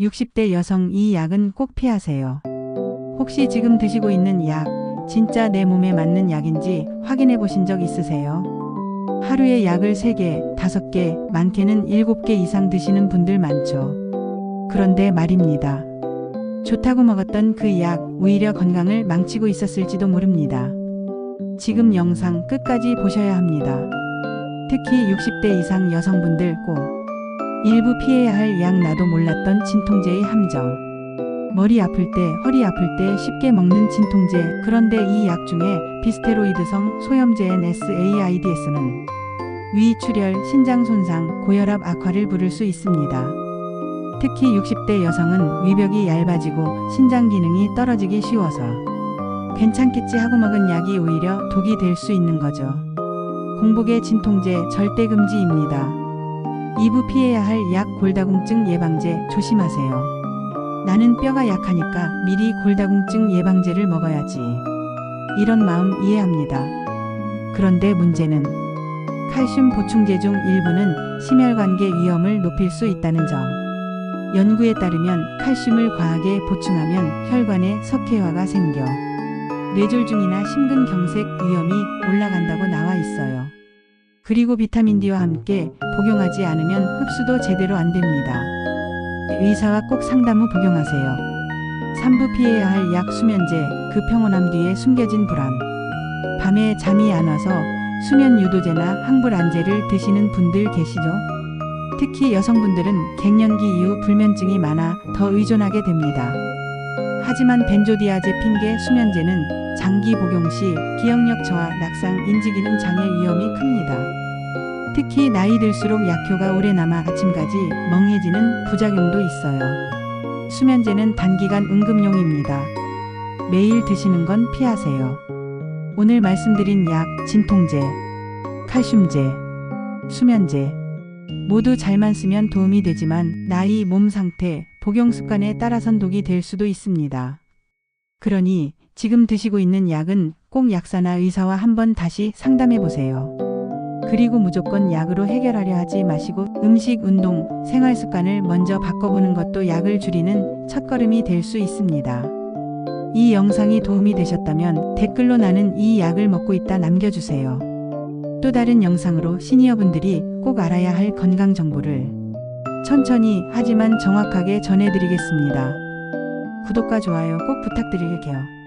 60대 여성 이 약은 꼭 피하세요. 혹시 지금 드시고 있는 약, 진짜 내 몸에 맞는 약인지 확인해 보신 적 있으세요? 하루에 약을 3개, 5개, 많게는 7개 이상 드시는 분들 많죠. 그런데 말입니다. 좋다고 먹었던 그 약 오히려 건강을 망치고 있었을지도 모릅니다. 지금 영상 끝까지 보셔야 합니다. 특히 60대 이상 여성분들 꼭 일부 피해야 할 약 나도 몰랐던 진통제의 함정. 머리 아플 때, 허리 아플 때 쉽게 먹는 진통제. 그런데 이 약 중에 비스테로이드성 소염제인 SAIDS는 위 출혈, 신장 손상, 고혈압 악화를 부를 수 있습니다. 특히 60대 여성은 위벽이 얇아지고 신장 기능이 떨어지기 쉬워서 괜찮겠지 하고 먹은 약이 오히려 독이 될 수 있는 거죠. 공복의 진통제 절대 금지입니다. 2부 피해야 할 약 골다공증 예방제 조심하세요. 나는 뼈가 약하니까 미리 골다공증 예방제를 먹어야지. 이런 마음 이해합니다. 그런데 문제는 칼슘 보충제 중 일부는 심혈관계 위험을 높일 수 있다는 점. 연구에 따르면 칼슘을 과하게 보충하면 혈관에 석회화가 생겨 뇌졸중이나 심근경색 위험이 올라간다고 나와 있어요. 그리고 비타민 D와 함께 복용하지 않으면 흡수도 제대로 안 됩니다. 의사와 꼭 상담 후 복용하세요. 3부 피해야 할 약 수면제, 그 평온함 뒤에 숨겨진 불안. 밤에 잠이 안 와서 수면 유도제나 항불안제를 드시는 분들 계시죠? 특히 여성분들은 갱년기 이후 불면증이 많아 더 의존하게 됩니다. 하지만 벤조디아제 핑계 수면제는 장기 복용 시 기억력 저하, 낙상, 인지기능 장애 위험이 큽니다. 특히 나이 들수록 약효가 오래 남아 아침까지 멍해지는 부작용도 있어요. 수면제는 단기간 응급용입니다. 매일 드시는 건 피하세요. 오늘 말씀드린 약, 진통제, 칼슘제, 수면제 모두 잘만 쓰면 도움이 되지만 나이, 몸 상태, 복용 습관에 따라선 독이 될 수도 있습니다. 그러니 지금 드시고 있는 약은 꼭 약사나 의사와 한번 다시 상담해 보세요. 그리고 무조건 약으로 해결하려 하지 마시고 음식, 운동, 생활 습관을 먼저 바꿔보는 것도 약을 줄이는 첫걸음이 될 수 있습니다. 이 영상이 도움이 되셨다면 댓글로 나는 이 약을 먹고 있다 남겨주세요. 또 다른 영상으로 시니어분들이 꼭 알아야 할 건강 정보를 천천히 하지만 정확하게 전해드리겠습니다. 구독과 좋아요 꼭 부탁드릴게요.